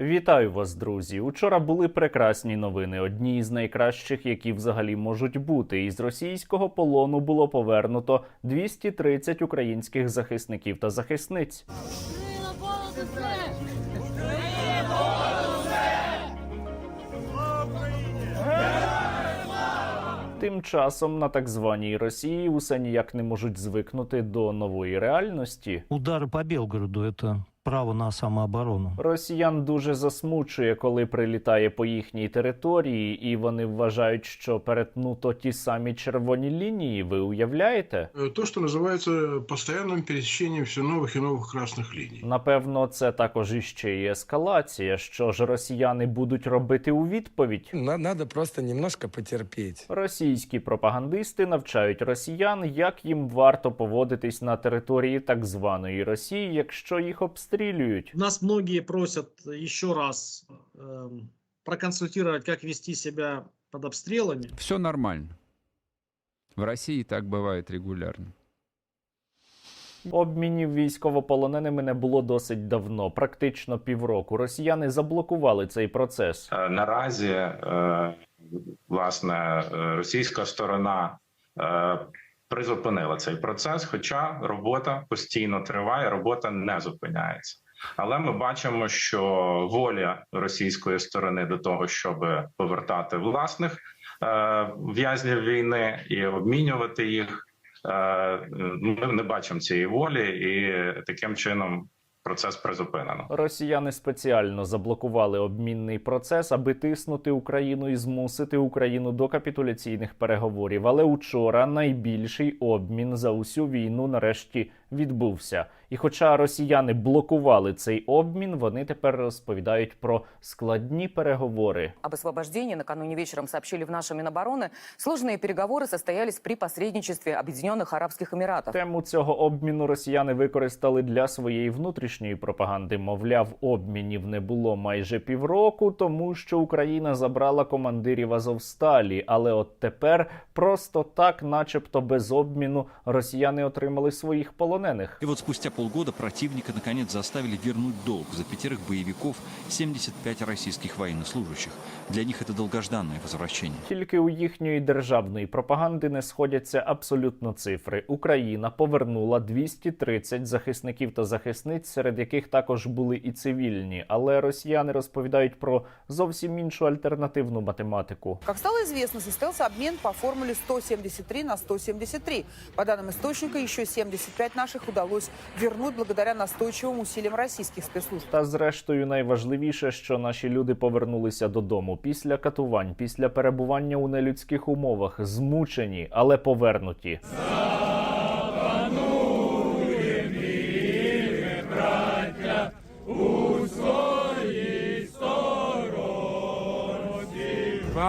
Вітаю вас, друзі! Учора були прекрасні новини. Одні із найкращих, які взагалі можуть бути. Із російського полону було повернуто 230 українських захисників та захисниць. Тим часом на так званій Росії усе ніяк не можуть звикнути до нової реальності. Удары по Белгороду – это право на самооборону. Росіян дуже засмучує, коли прилітає по їхній території, і вони вважають, що перетнуто ті самі червоні лінії. Ви уявляєте? Э, То, что называется постоянным пересечением все новых и новых красных линий. Напевно, це також іще і ескалація. Що ж росіяни будуть робити у відповідь? На- Надо просто немножко потерпеть. Російські пропагандисти навчають росіян, як їм варто поводитись на території так званої Росії, якщо їх обстрілюють. нас многие просят еще раз эм, проконсультировать, как вести себя под обстрелами. Все нормально. В России так бывает регулярно. Обмінів військовополоненими не було досить давно, практично півроку. Росіяни заблокували цей процес. Е, Наразі е, власне е, російська сторона призупинила цей процес, хоча робота постійно триває, робота не зупиняється. Але ми бачимо, що воля російської сторони до того, щоб повертати власних е, в'язнів війни і обмінювати їх, е, ми не бачимо цієї волі, і таким чином процес призупинено. Росіяни спеціально заблокували обмінний процес, аби тиснути Україну і змусити Україну до капітуляційних переговорів. Але учора найбільший обмін за усю війну нарешті відбувся. І хоча росіяни блокували цей обмін, вони тепер розповідають про складні переговори. Об освобождении накануне вечером сообщили в нашем Минобороны. Сложные переговоры состоялись при посредничестве Объединенных Арабских Эмиратов. Тему цього обміну росіяни використали для своєї внутрішньої пропаганди. Мовляв, обмінів не було майже півроку, тому що Україна забрала командирів Азовсталі. Але от тепер просто так, начебто без обміну, росіяни отримали своїх полонених. И вот спустя полгода противника наконец заставили вернуть долг за пятерых боевиков 75 российских военнослужащих. Для них это долгожданное возвращение. Тільки у їхньої державної пропаганди не сходяться абсолютно цифри. Україна повернула 230 захисників та захисниць, серед яких також були і цивільні. Але росіяни розповідають про зовсім іншу альтернативну математику. Как стало известно, состоялся обмен по формуле 173 на 173. По данным источника, еще 75 наших удалось вернуть благодаря настойчивым усилиям российских спецслужб. Та зрештою найважливіше, що наші люди повернулися додому після катувань, після перебування у нелюдських умовах, змучені, але повернуті.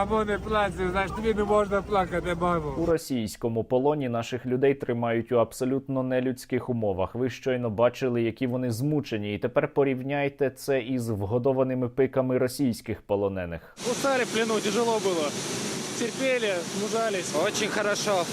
Мамо, не плачь, знаєш, тобі не можна плакати, мамо. У російському полоні наших людей тримають у абсолютно нелюдських умовах. Ви щойно бачили, які вони змучені, і тепер порівняйте це із вгодованими пиками російських полонених. У в плену, тяжело було. Терпіли, мужались. Очень хорошо.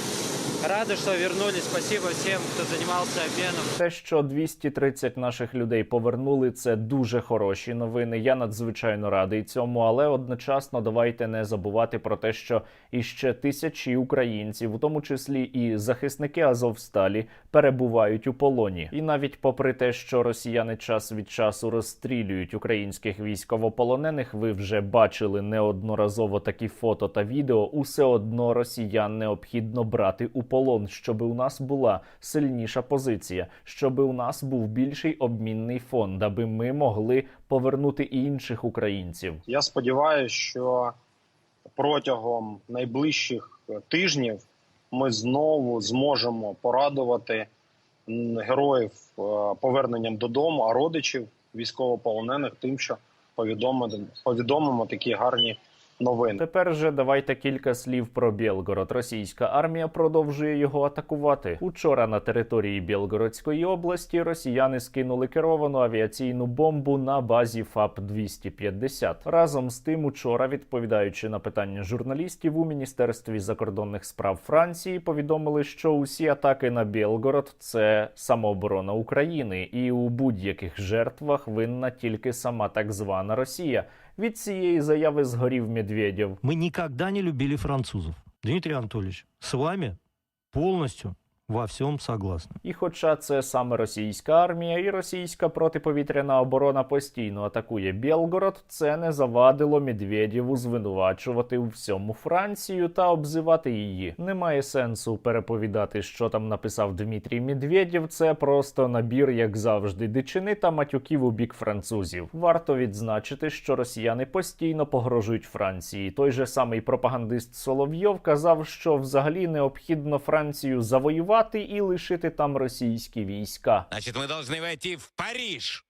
Рады, что вернулись. Спасибо всем, кто занимался обменом. Те, що 230 наших людей повернули, це дуже хороші новини. Я надзвичайно радий цьому, але одночасно давайте не забувати про те, що іще тисячі українців, у тому числі і захисники Азовсталі, перебувають у полоні. І навіть попри те, що росіяни час від часу розстрілюють українських військовополонених, ви вже бачили неодноразово такі фото та відео. Усе одно росіян необхідно брати у полон, щоб у нас була сильніша позиція, щоб у нас був більший обмінний фонд, аби ми могли повернути і інших українців. Я сподіваюся, що протягом найближчих е, тижнів ми знову зможемо порадувати героїв е, поверненням додому, а родичів військовополонених тим, що повідомимо, такі гарні новин. Тепер же давайте кілька слів про Білгород. Російська армія продовжує його атакувати. Учора на території Білгородської області росіяни скинули керовану авіаційну бомбу на базі ФАП 250 Разом з тим, учора, відповідаючи на питання журналістів у міністерстві закордонних справ Франції, повідомили, що усі атаки на Білгород це самооборона України, і у будь-яких жертвах винна тільки сама так звана Росія. Від цієї заяви згорів Медведєв. Мы никогда не любили французов. Дмитрий Анатольевич, с вами полностью во всем согласны. І хоча це саме російська армія і російська протиповітряна оборона постійно атакує Білгород, це не завадило Медведєву звинувачувати у всьому Францію та обзивати її. Немає сенсу переповідати, що там написав Дмитрій Медведєв. Це просто набір, як завжди, дичини та матюків у бік французів. Варто відзначити, що росіяни постійно погрожують Франції. Той же самий пропагандист Соловйов казав, що взагалі необхідно Францію завоювати і лишити там російські війська. Значит, мы должны войти в Париж.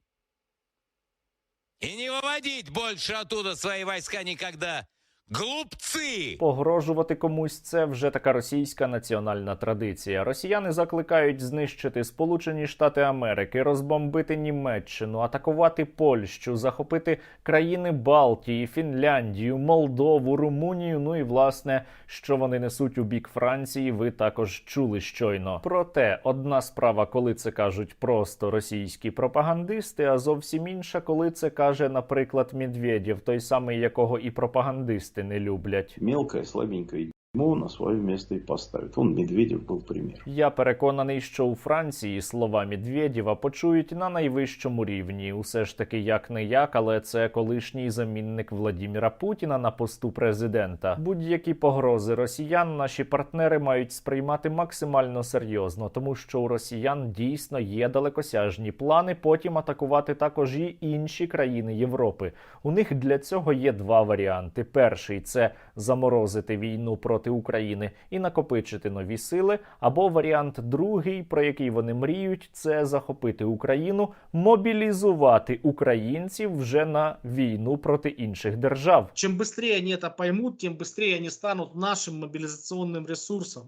И не выводить больше оттуда свои войска никогда. Глупцы! Погрожувати комусь це вже така російська національна традиція. Росіяни закликають знищити Сполучені Штати Америки, розбомбити Німеччину, атакувати Польщу, захопити країни Балтії, Фінляндію, Молдову, Румунію. Ну і власне, що вони несуть у бік Франції, ви також чули щойно. Проте одна справа, коли це кажуть просто російські пропагандисти, а зовсім інша, коли це каже, наприклад, Медведєв, той самий, якого і пропагандисти не люблять. Мелкое, слабенькое дерьмо на свое место и поставит. Вон Медведев был пример. Я переконаний, що у Франції слова Медведєва почують на найвищому рівні. Усе ж таки, як не як, але це колишній замінник Владіміра Путіна на посту президента. Будь-які погрози росіян наші партнери мають сприймати максимально серйозно, тому що у росіян дійсно є далекосяжні плани потім атакувати також і інші країни Європи. У них для цього є два варіанти: перший це заморозити війну проти України і накопичити нові сили. Або варіант другий, про який вони мріють, це захопити Україну, мобілізувати українців вже на війну проти інших держав. Чем быстрее они это поймут, тем быстрее они станут нашим мобилизационным ресурсом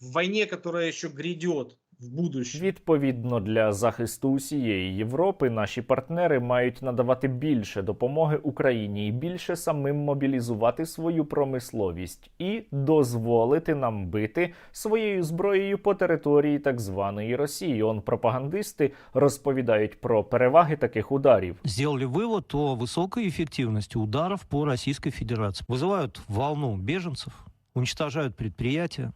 в войне, которая еще грядет в будущем. Відповідно для захисту усієї Європи, наші партнери мають надавати більше допомоги Україні і більше самим мобілізувати свою промисловість і дозволити нам бити своєю зброєю по території так званої Росії. Он пропагандисти розповідають про переваги таких ударів. Сделали вывод о высокой эффективности ударов по Российской Федерации. Вызывают волну беженцев, уничтожают предприятия,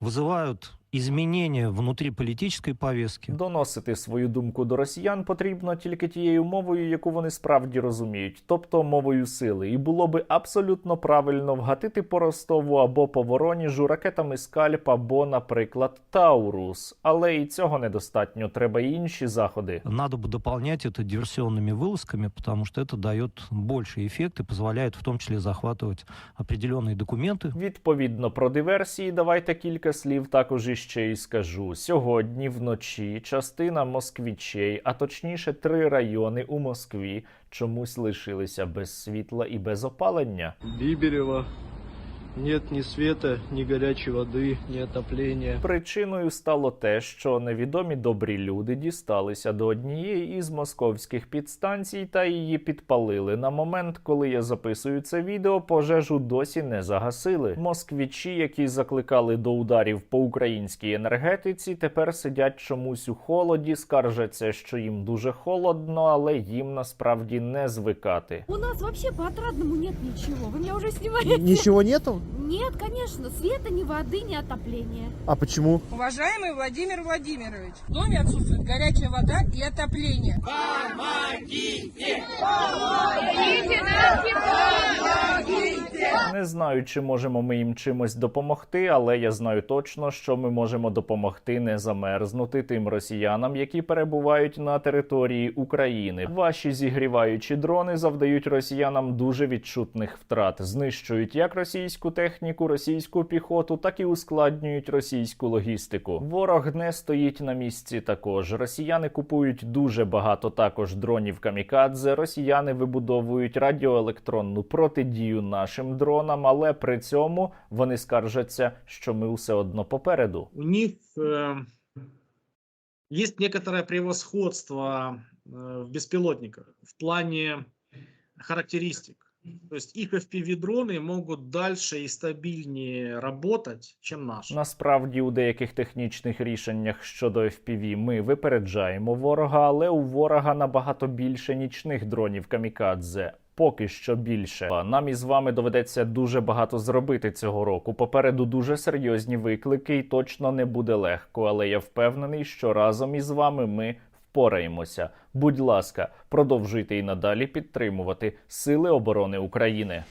вызывают изменения внутри политической повестки. Доносити свою думку до росіян потрібно тільки тією мовою, яку вони справді розуміють, тобто мовою сили. І було би абсолютно правильно вгатити по Ростову або по Вороніжу ракетами скальп або, наприклад, Таурус. Але і цього недостатньо. Треба й інші заходи. Надо бы дополнять это диверсионными вылазками, потому что это дает больший эффект и позволяет в том числе захватывать определенные документы. Відповідно про диверсії, давайте кілька слів також іще і скажу. Сьогодні вночі частина москвічей, а точніше три райони у Москві, чомусь лишилися без світла і без опалення. Биберева. Нет ни света, ни горячей воды, ни отопления. Причиною стало те, що невідомі добрі люди дісталися до однієї із московських підстанцій та її підпалили. На момент, коли я записую це відео, пожежу досі не загасили. Москвічі, які закликали до ударів по українській енергетиці, тепер сидять чомусь у холоді, скаржаться, що їм дуже холодно, але їм насправді не звикати. У нас вообще по отрадному нет ничего. Вы меня уже снимаете? Ничего нету? Нет, конечно. Света, ни воды, ни отопления. А почему? Уважаемый Владимир Владимирович, в доме отсутствует горячая вода и отопление. Не знаю, чи можемо ми їм чимось допомогти, але я знаю точно, що ми можемо допомогти не замерзнути тим росіянам, які перебувають на території України. Ваші зігріваючі дрони завдають росіянам дуже відчутних втрат, знищують як російську техніку, російську піхоту, так і ускладнюють російську логістику. Ворог не стоїть на місці. Також росіяни купують дуже багато також дронів камікадзе. Росіяни вибудовують радіоелектронну протидію нашим дронам, але при цьому вони скаржаться, що ми все одно попереду. У них э, есть некоторое превосходство э, в беспилотниках в плане характеристик. То есть их FPV-дроны могут дальше и стабильнее работать, чем наши. Насправді, у деяких технічних рішеннях щодо FPV ми випереджаємо ворога, але у ворога набагато більше нічних дронів камікадзе. Поки що більше. Нам із вами доведеться дуже багато зробити цього року. Попереду дуже серйозні виклики, і точно не буде легко. Але я впевнений, що разом із вами ми впораємося. Будь ласка, продовжуйте і надалі підтримувати Сили оборони України.